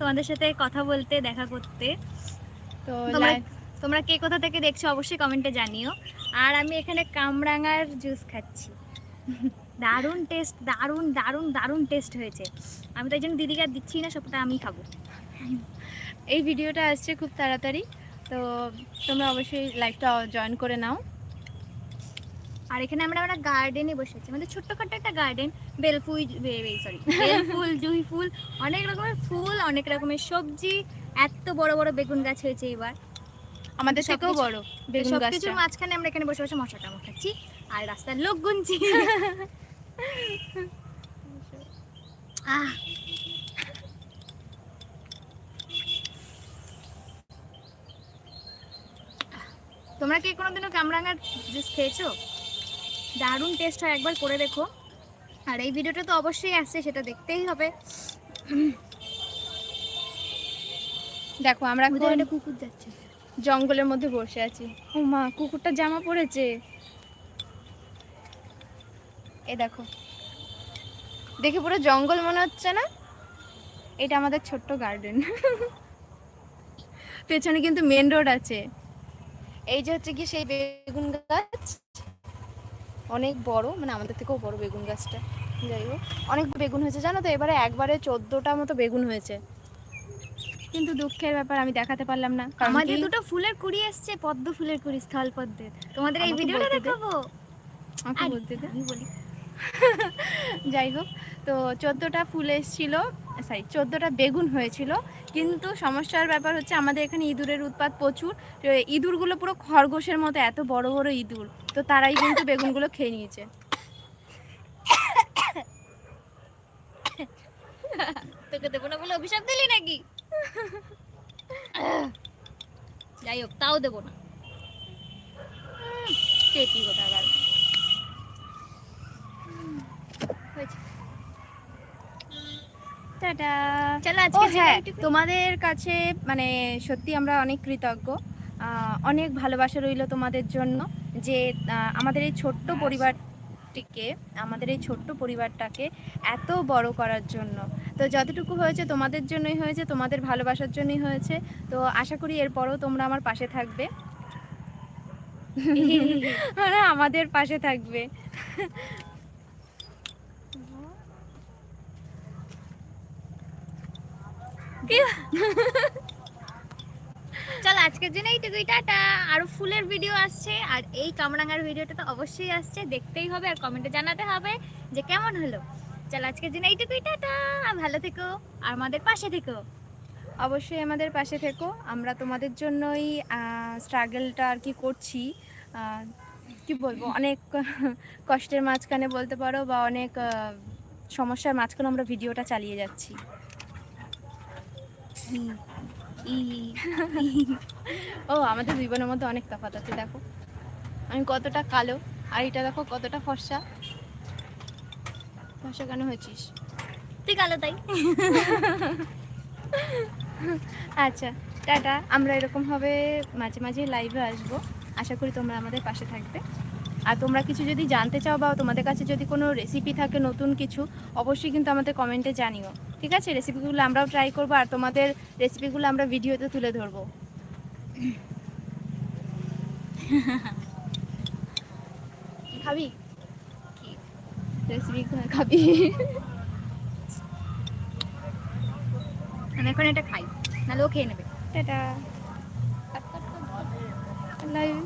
তোমাদের সাথে কথা বলতে দেখা করতে। তো তোমরা তোমরা কে কোথা থেকে দেখছ অবশ্যই কমেন্টে জানিও। আর আমি এখানে কামরাঙার জুস খাচ্ছি। দারুণ টেস্ট দারুণ দারুণ দারুণ টেস্ট হয়েছে। আমি তাই জন্য দিদিকে আর দিচ্ছি না সবটা আমি খাব। এই ভিডিওটা আসছে খুব তাড়াতাড়ি তো তোমরা অবশ্যই লাইভটা জয়েন করে নাও। আর এখানে আমরা আমরা গার্ডেনে বসে আছি। আমাদের ছোট্টখাট্ট একটা গার্ডেন বেলফুল সরি বেলফুল জুই ফুল অনেক রকমের ফুল অনেক রকমের সবজি এত বড় বড় বেগুন গাছ হয়েছে এবার। আমাদের থেকেও বড় বেগুন সব গাছটা। কিছুর মাঝখানে আমরা এখানে বসে বসে মশা টামা খাচ্ছি আর রাস্তার লোক গুনছি। আহ। তোমরা কি কোনোদিনও কামরাঙার জুস খেয়েছো? দারুণ টেস্ট হয় একবার করে দেখো। আর এই ভিডিওটা তো অবশ্যই আসছে সেটা দেখতেই হবে। দেখো আমরা কুকুর যাচ্ছে। জঙ্গলের মধ্যে বসে আছি। ও মা কুকুরটা জামা পড়েছে। এ দেখো। দেখে পুরো জঙ্গল মনে হচ্ছে না? এটা আমাদের ছোট্ট গার্ডেন পেছনে কিন্তু মেন রোড আছে। এই যে হচ্ছে কি সেই বেগুন গাছ। অনেক বড় মানে আমাদের থেকেও বড় বেগুন গাছটা। যাই হোক অনেক বেগুন হয়েছে। জানো তো এবারে একবারে চোদ্দোটা মতো বেগুন হয়েছে। কিন্তু দুঃখের ব্যাপার আমি দেখাতে পারলাম না। আমাদের দুটো ফুলের কুড়ি এসছে পদ্ম ফুলের কুড়ি স্থল পদ্মের। তোমাদের এই ভিডিওটা দেখাবো। বলতে আমি বলি। যাই হোক তো চোদ্দোটা ফুল এসেছিল সরি চোদ্দোটা বেগুন হয়েছিল। কিন্তু সমস্যার ব্যাপার হচ্ছে আমাদের এখানে ইঁদুরের উৎপাত প্রচুর। ইঁদুরগুলো পুরো খরগোশের মতো এত বড় বড় ইঁদুর। তো তারাই কিন্তু বেগুনগুলো খেয়ে নিয়েছে। তোকে দেবো না বলে অভিশাপ দিলি নাকি? যাই হোক তাও দেবো না। চেপি কোথাকার হয়েছে। টাটা। চলো আজকে হ্যাঁ তোমাদের কাছে মানে সত্যি আমরা অনেক কৃতজ্ঞ। অনেক ভালোবাসা রইল তোমাদের জন্য যে আমাদের এই ছোট্ট পরিবারটিকে আমাদের এই ছোট্ট পরিবারটাকে এত বড় করার জন্য। তো যতটুকু হয়েছে তোমাদের জন্যই হয়েছে তোমাদের ভালোবাসার জন্যই হয়েছে। তো আশা করি এরপরও তোমরা আমার পাশে থাকবে। মানে আমাদের পাশে থাকবে। চলো আজকের জন্য এইটুকুই, টাটা। আরও ফুলের ভিডিও আসছে, আর এই কামরাঙ্গার ভিডিওটা তো অবশ্যই আসছে, দেখতেই হবে আর কমেন্টে জানাতে হবে যে কেমন হলো। চল আজকের জন্য এইটুকুই, টাটা। ভালো থেকো, আর আমাদের পাশে থেকো। অবশ্যই আমাদের পাশে থেকো। আমরা তোমাদের জন্যই স্ট্রাগলটা আর কি করছি। কি বলব, অনেক কষ্টের মাঝখানে বলতে পারো বা অনেক সমস্যার মাঝখানে আমরা ভিডিওটা চালিয়ে যাচ্ছি। ও আমাদের দুই বোনের মধ্যে অনেক তফাৎ আছে দেখো। আমি কতটা কালো আর এটা দেখো কতটা ফর্সা। ফর্সা কেন হয়েছিস? তুই কালো তাই। আচ্ছা টাটা। আমরা এরকমভাবে মাঝে মাঝে লাইভে আসব। আশা করি তোমরা আমাদের পাশে থাকবে। আর তোমরা কিছু যদি জানতে চাও বা তোমাদের কাছে যদি কোনো রেসিপি থাকে নতুন কিছু অবশ্যই কিন্তু আমাদের কমেন্টে জানিও। ঠিক আছে? রেসিপিগুলো আমরাও ট্রাই করব আর তোমাদের রেসিপিগুলো আমরা ভিডিওতে তুলে ধরবো। খাবি? রেসিপি খাবি? আমি এখন এটা খাই নাহলে ও খেয়ে নেবে। টাটা। লাইভ